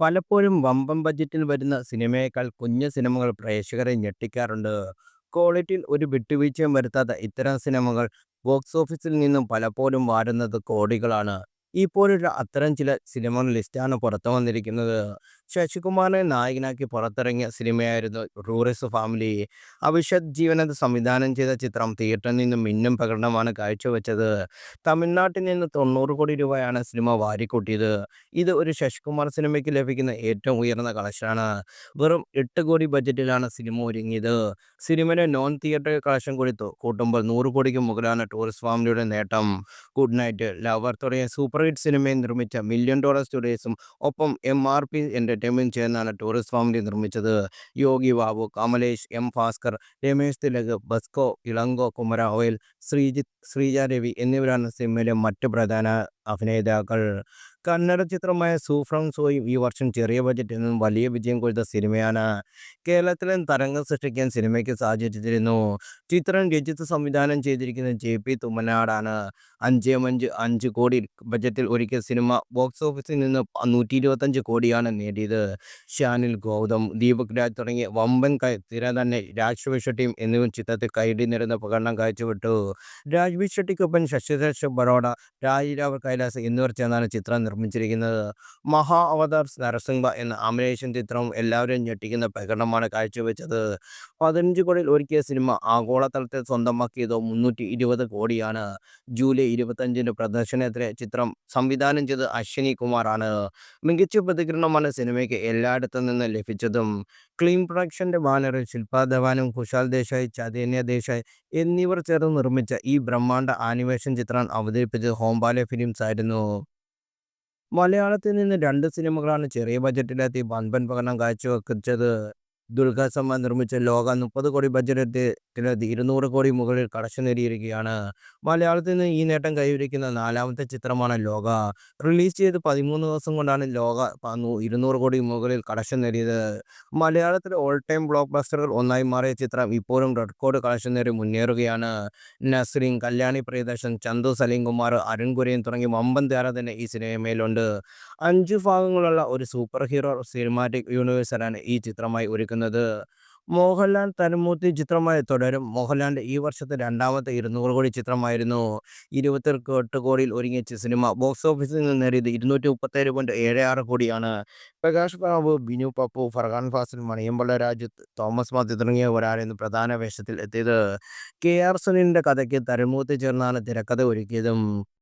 പലപ്പോഴും വമ്പൻ ബജറ്റിൽ വരുന്ന സിനിമയേക്കാൾ കുഞ്ഞു സിനിമകൾ പ്രേക്ഷകരെ ഞെട്ടിക്കാറുണ്ട്. ക്വാളിറ്റിയിൽ ഒരു വിട്ടുവീഴ്ചയും വരുത്താത്ത ഇത്തരം സിനിമകൾ ബോക്സ് ഓഫീസിൽ നിന്നും പലപ്പോഴും വാരുന്നത് കോടികളാണ്. ഇപ്പോഴുള്ള അത്തരം ചില സിനിമകൾ ലിസ്റ്റാണ് പുറത്തു വന്നിരിക്കുന്നത്. ശശികുമാറിനെ നായകനാക്കി പുറത്തിറങ്ങിയ സിനിമയായിരുന്നു ടൂറിസ്റ്റ് ഫാമിലി. അഭിഷേക് ജീവനത് സംവിധാനം ചെയ്ത ചിത്രം തിയേറ്ററിൽ നിന്നും മിന്നും പ്രകടനമാണ് കാഴ്ചവെച്ചത്. തമിഴ്നാട്ടിൽ നിന്ന് തൊണ്ണൂറ് കോടി രൂപയാണ് സിനിമ വാരിക്കൂട്ടിയത്. ഇത് ഒരു ശശികുമാർ സിനിമയ്ക്ക് ലഭിക്കുന്ന ഏറ്റവും ഉയർന്ന കളക്ഷനാണ്. വെറും എട്ട് കോടി ബജറ്റിലാണ് സിനിമ ഒരുങ്ങിയത്. സിനിമയുടെ നോൺ തിയേറ്റർ കളക്ഷൻ കൂടി കൂട്ടുമ്പോൾ നൂറ് കോടിക്ക് മുകളിലാണ് ടൂറിസ്റ്റ് ഫാമിലിയുടെ നേട്ടം. ഗുഡ് നൈറ്റ്, ലവർ തുടങ്ങിയ സൂപ്പർ ഹിറ്റ് സിനിമയും നിർമ്മിച്ച മില്യൺ ഡോളർ സ്റ്റുഡിയോസും ഒപ്പം എം ആർ പി എന്റർടൈൻമെന്റും ചേർന്നാണ് ടൂറിസ്റ്റ് ഫാമിലി നിർമ്മിച്ചത്. യോഗി ബാബു, കമലേഷ്, എം ഭാസ്കർ, രമേശ് തിലക്, ബസ്കോ, ഇളങ്കോ, കുമര ഓയിൽ, ശ്രീജിത്ത്, ശ്രീജ രവി എന്നിവരാണ് സിനിമയിലെ മറ്റ് പ്രധാന അഭിനേതാക്കൾ. കന്നഡ ചിത്രമായ സൂഫ്രം സോയും ഈ വർഷം ചെറിയ ബജറ്റിൽ നിന്നും വലിയ വിജയം കൊയ്ത സിനിമയാണ്. കേരളത്തിലും തരംഗം സൃഷ്ടിക്കാൻ സിനിമയ്ക്ക് സാധിച്ചിരുന്നു. ചിത്രം രചിത്ത് സംവിധാനം ചെയ്തിരിക്കുന്ന ജെ പി തുമ്മനാടാണ്. അഞ്ച് അഞ്ച് അഞ്ച് കോടി ബജറ്റിൽ ഒരുക്കിയ സിനിമ ബോക്സ് ഓഫീസിൽ നിന്ന് നൂറ്റി ഇരുപത്തഞ്ച് കോടിയാണ് നേടിയത്. ഷാനിൽ ഗൗതം, ദീപക് രാജ് തുടങ്ങിയ വമ്പൻ തിര തന്നെ രാജ്‌വി ഷെട്ടിയും എന്നിവരും ചിത്രത്തിൽ കൈടി നേടുന്ന പ്രകടനം കാഴ്ചവിട്ടു രാജ്‌വി ഷെട്ടിക്കൊപ്പം ശശിധർ ബറോഡ, രാജീവ് കൈലാസ് എന്നിവർ ചേർന്നാണ് ചിത്രം നിർമ്മിച്ചിരിക്കുന്നത്. മഹാ അവതാർ നരസിംഹ എന്ന അമിനേഷൻ ചിത്രവും എല്ലാവരെയും ഞെട്ടിക്കുന്ന പ്രകടനമാണ് കാഴ്ചവെച്ചത്. പതിനഞ്ച് കോടിയിൽ ഒരുക്കിയ സിനിമ ആഗോളതലത്തിൽ സ്വന്തമാക്കിയത് മുന്നൂറ്റി ഇരുപത് കോടിയാണ്. ജൂലൈ ഇരുപത്തഞ്ചിന് പ്രദർശനത്തിലെ ചിത്രം സംവിധാനം ചെയ്ത് അശ്വിനി കുമാറാണ്. മികച്ച പ്രതികരണമാണ് സിനിമയ്ക്ക് എല്ലായിടത്തു നിന്ന് ലഭിച്ചതും. ക്ലീൻ പ്രൊഡക്ഷന്റെ ബാനറിൽ ശില്പ ധവാനും കുശാൽ ദേശായി, ചൈതന്യ ദേശായി എന്നിവർ ചേർന്ന് നിർമ്മിച്ച ഈ ബ്രഹ്മാണ്ഡ ആനിമേഷൻ ചിത്രം അവതരിപ്പിച്ചത് ഹോംബാലെ ഫിലിംസ് ആയിരുന്നു. മലയാളത്തിൽ നിന്ന് രണ്ട് സിനിമകളാണ് ചെറിയ ബജറ്റിലെത്തി വൻപൻ പകരം കാഴ്ചവെച്ചത്. ദുൽഖർ സൽമാൻ നിർമ്മിച്ച ലോക മുപ്പത് കോടി ബജറ്റിന് ഇരുന്നൂറ് കോടി മുകളിൽ കടച്ചു നേടിയിരിക്കുകയാണ്. മലയാളത്തിൽ നിന്ന് ഈ നേട്ടം കൈവരിക്കുന്ന നാലാമത്തെ ചിത്രമാണ് ലോക. റിലീസ് ചെയ്ത് പതിമൂന്ന് ദിവസം കൊണ്ടാണ് ലോക ഇരുന്നൂറ് കോടി മുകളിൽ കടച്ചു നേടിയത്. മലയാളത്തിലെ ഓൾ ടൈം ബ്ലോക്ക് ബസ്റ്ററുകൾ ഒന്നായി മാറിയ ചിത്രം ഇപ്പോഴും റെക്കോർഡ് കളക്ഷൻ നേടി മുന്നേറുകയാണ്. നസ്രീൻ, കല്യാണി പ്രിയദർശൻ, ചന്തു സലീംകുമാർ, അരുൺ കുര്യൻ തുടങ്ങി വമ്പൻ താരം തന്നെ ഈ സിനിമയിലുണ്ട്. അഞ്ച് ഭാഗങ്ങളുള്ള ഒരു സൂപ്പർ ഹീറോ സിനിമാറ്റിക് യൂണിവേഴ്സാണ് ഈ ചിത്രമായി ഒരുക്കുന്നത്. മോഹൻലാൽ തരമൂർത്തി ചിത്രമായി തുടരും മോഹൻലാലിന്റെ ഈ വർഷത്തെ രണ്ടാമത്തെ ഇരുന്നൂറ് കോടി ചിത്രമായിരുന്നു. ഇരുപത്തിയെട്ട് കോടിയിൽ ഒരുങ്ങിയ സിനിമ ബോക്സ് ഓഫീസിൽ നിന്ന് നേടിയത് ഇരുന്നൂറ്റി മുപ്പത്തേഴ് പോയിന്റ് ഏഴ് ആറ് കോടിയാണ്. പ്രകാശ് ബാബു, ബിനു പപ്പു, ഫർഹാൻ ഫാസിൽ, മണിയമ്പള്ള രാജു, തോമസ് മാത്യു തുടങ്ങിയവരായിരുന്നു പ്രധാന വേഷത്തിൽ എത്തിയത്. കെ ആർ സുനിലിന്റെ കഥയ്ക്ക് തരമൂർത്തി ചേർന്നാണ് തിരക്കഥ ഒരുക്കിയതും.